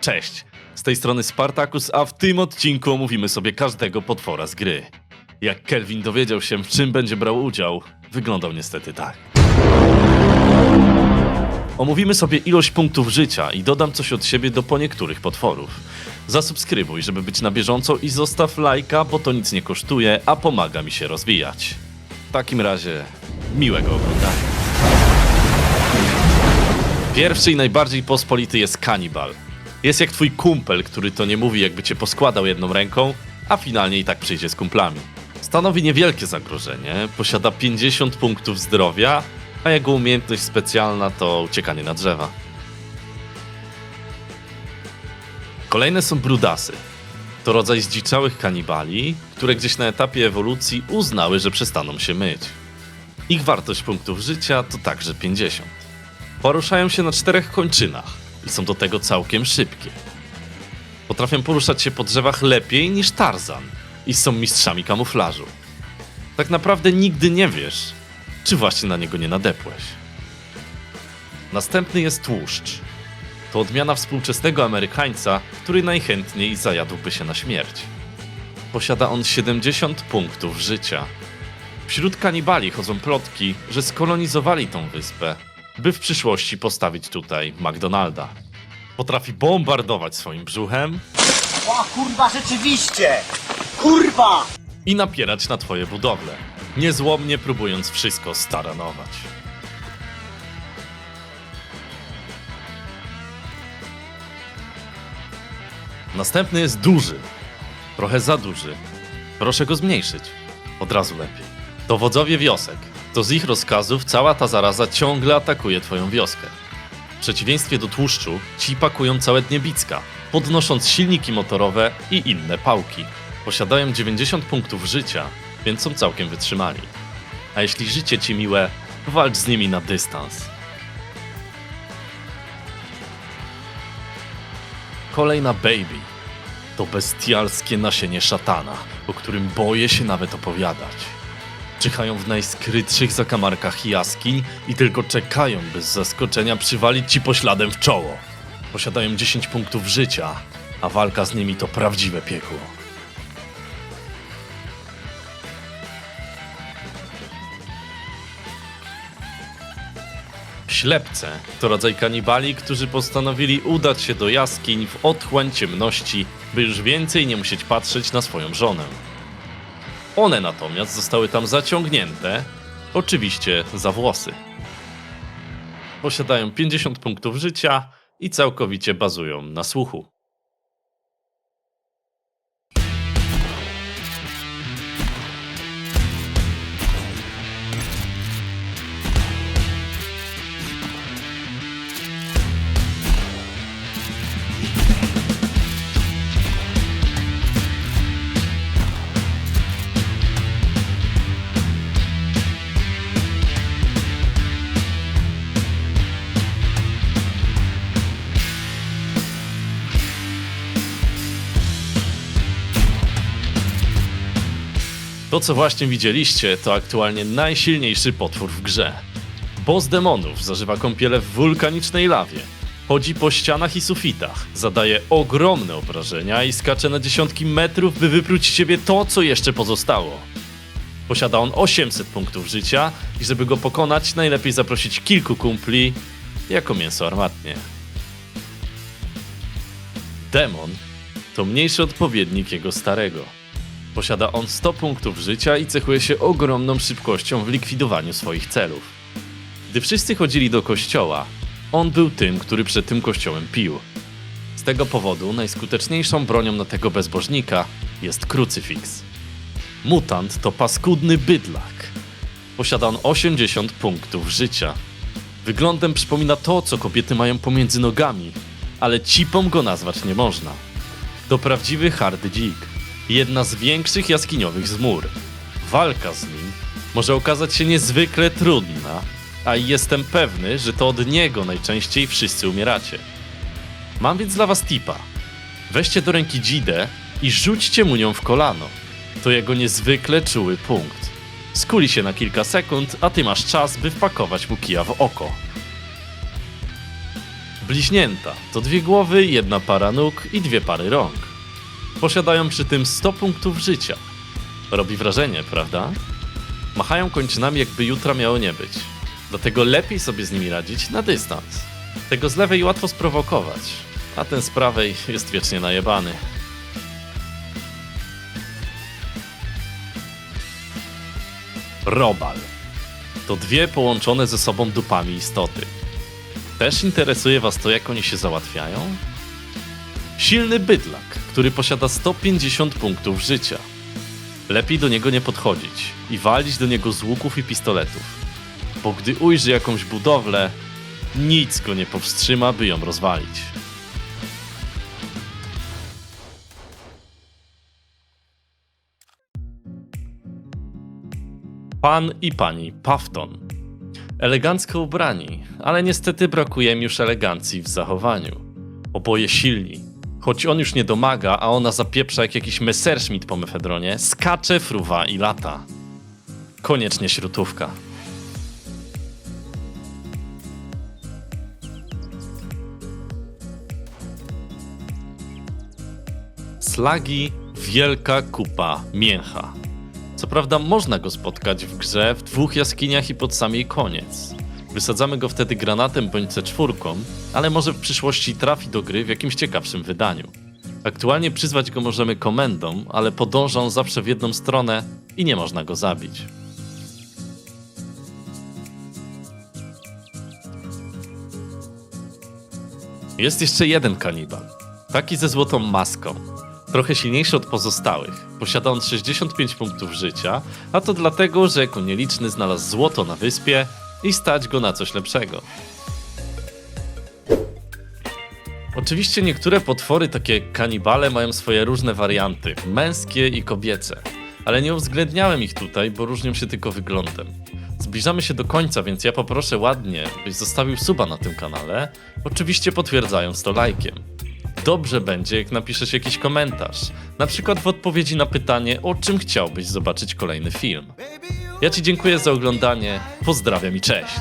Cześć, z tej strony Spartacus, a w tym odcinku omówimy sobie każdego potwora z gry. Jak Kelvin dowiedział się, w czym będzie brał udział, wyglądał niestety tak. Omówimy sobie ilość punktów życia i dodam coś od siebie do po niektórych potworów. Zasubskrybuj, żeby być na bieżąco i zostaw lajka, bo to nic nie kosztuje, a pomaga mi się rozwijać. W takim razie, miłego oglądania. Pierwszy i najbardziej pospolity jest kanibal. Jest jak twój kumpel, który to nie mówi, jakby cię poskładał jedną ręką, a finalnie i tak przyjdzie z kumplami. Stanowi niewielkie zagrożenie, posiada 50 punktów zdrowia, a jego umiejętność specjalna to uciekanie na drzewa. Kolejne są brudasy. To rodzaj zdziczałych kanibali, które gdzieś na etapie ewolucji uznały, że przestaną się myć. Ich wartość punktów życia to także 50. Poruszają się na czterech kończynach i są do tego całkiem szybkie. Potrafią poruszać się po drzewach lepiej niż Tarzan i są mistrzami kamuflażu. Tak naprawdę nigdy nie wiesz, czy właśnie na niego nie nadepłeś. Następny jest tłuszcz. To odmiana współczesnego Amerykańca, który najchętniej zajadłby się na śmierć. Posiada on 70 punktów życia. Wśród kanibali chodzą plotki, że skolonizowali tą wyspę, by w przyszłości postawić tutaj McDonalda. Potrafi bombardować swoim brzuchem O kurwa, rzeczywiście! Kurwa! i napierać na twoje budowle, niezłomnie próbując wszystko staranować. Następny jest duży. Trochę za duży. Proszę go zmniejszyć. Od razu lepiej. To wodzowie wiosek. To z ich rozkazów cała ta zaraza ciągle atakuje twoją wioskę. W przeciwieństwie do tłuszczu, ci pakują całe dnie bicka, podnosząc silniki motorowe i inne pałki. Posiadają 90 punktów życia, więc są całkiem wytrzymali. A jeśli życie ci miłe, walcz z nimi na dystans. Kolejna baby. To bestialskie nasienie szatana, o którym boję się nawet opowiadać. Czyhają w najskrytszych zakamarkach jaskiń i tylko czekają, by z zaskoczenia przywalić ci pośladem w czoło. Posiadają 10 punktów życia, a walka z nimi to prawdziwe piekło. Ślepce to rodzaj kanibali, którzy postanowili udać się do jaskiń w otchłań ciemności, by już więcej nie musieć patrzeć na swoją żonę. One natomiast zostały tam zaciągnięte, oczywiście za włosy. Posiadają 50 punktów życia i całkowicie bazują na słuchu. To, co właśnie widzieliście, to aktualnie najsilniejszy potwór w grze. Boss demonów zażywa kąpiele w wulkanicznej lawie. Chodzi po ścianach i sufitach, zadaje ogromne obrażenia i skacze na dziesiątki metrów, by wypróć z ciebie to, co jeszcze pozostało. Posiada on 800 punktów życia i żeby go pokonać, najlepiej zaprosić kilku kumpli jako mięso armatnie. Demon to mniejszy odpowiednik jego starego. Posiada on 100 punktów życia i cechuje się ogromną szybkością w likwidowaniu swoich celów. Gdy wszyscy chodzili do kościoła, on był tym, który przed tym kościołem pił. Z tego powodu najskuteczniejszą bronią na tego bezbożnika jest krucyfiks. Mutant to paskudny bydlak. Posiada on 80 punktów życia. Wyglądem przypomina to, co kobiety mają pomiędzy nogami, ale cipą go nazwać nie można. To prawdziwy hardy dzik. Jedna z większych jaskiniowych zmór. Walka z nim może okazać się niezwykle trudna, a jestem pewny, że to od niego najczęściej wszyscy umieracie. Mam więc dla was tipa. Weźcie do ręki dzidę i rzućcie mu nią w kolano. To jego niezwykle czuły punkt. Skuli się na kilka sekund, a ty masz czas, by wpakować mu kija w oko. Bliźnięta to dwie głowy, jedna para nóg i dwie pary rąk. Posiadają przy tym 100 punktów życia. Robi wrażenie, prawda? Machają kończynami, jakby jutra miało nie być. Dlatego lepiej sobie z nimi radzić na dystans. Tego z lewej łatwo sprowokować, a ten z prawej jest wiecznie najebany. Robal. To dwie połączone ze sobą dupami istoty. Też interesuje Was to, jak oni się załatwiają? Silny bydlak, który posiada 150 punktów życia. Lepiej do niego nie podchodzić i walić do niego z łuków i pistoletów, bo gdy ujrzy jakąś budowlę, nic go nie powstrzyma, by ją rozwalić. Pan i pani Pafton. Elegancko ubrani, ale niestety brakuje im już elegancji w zachowaniu. Oboje silni. Choć on już nie domaga, a ona zapieprza jak jakiś Messerschmitt po mefedronie, skacze, fruwa i lata. Koniecznie śrutówka. Slagi Wielka Kupa Mięcha. Co prawda można go spotkać w grze w dwóch jaskiniach i pod sam jej koniec. Wysadzamy go wtedy granatem bądź C4, ale może w przyszłości trafi do gry w jakimś ciekawszym wydaniu. Aktualnie przyzwać go możemy komendą, ale podąża on zawsze w jedną stronę i nie można go zabić. Jest jeszcze jeden kanibal. Taki ze złotą maską. Trochę silniejszy od pozostałych. Posiada on 65 punktów życia, a to dlatego, że jako nieliczny znalazł złoto na wyspie i stać go na coś lepszego. Oczywiście niektóre potwory, takie kanibale, mają swoje różne warianty, męskie i kobiece, ale nie uwzględniałem ich tutaj, bo różnią się tylko wyglądem. Zbliżamy się do końca, więc ja poproszę ładnie, byś zostawił suba na tym kanale, oczywiście potwierdzając to lajkiem. Dobrze będzie, jak napiszesz jakiś komentarz, na przykład w odpowiedzi na pytanie, o czym chciałbyś zobaczyć kolejny film. Ja Ci dziękuję za oglądanie, pozdrawiam i cześć!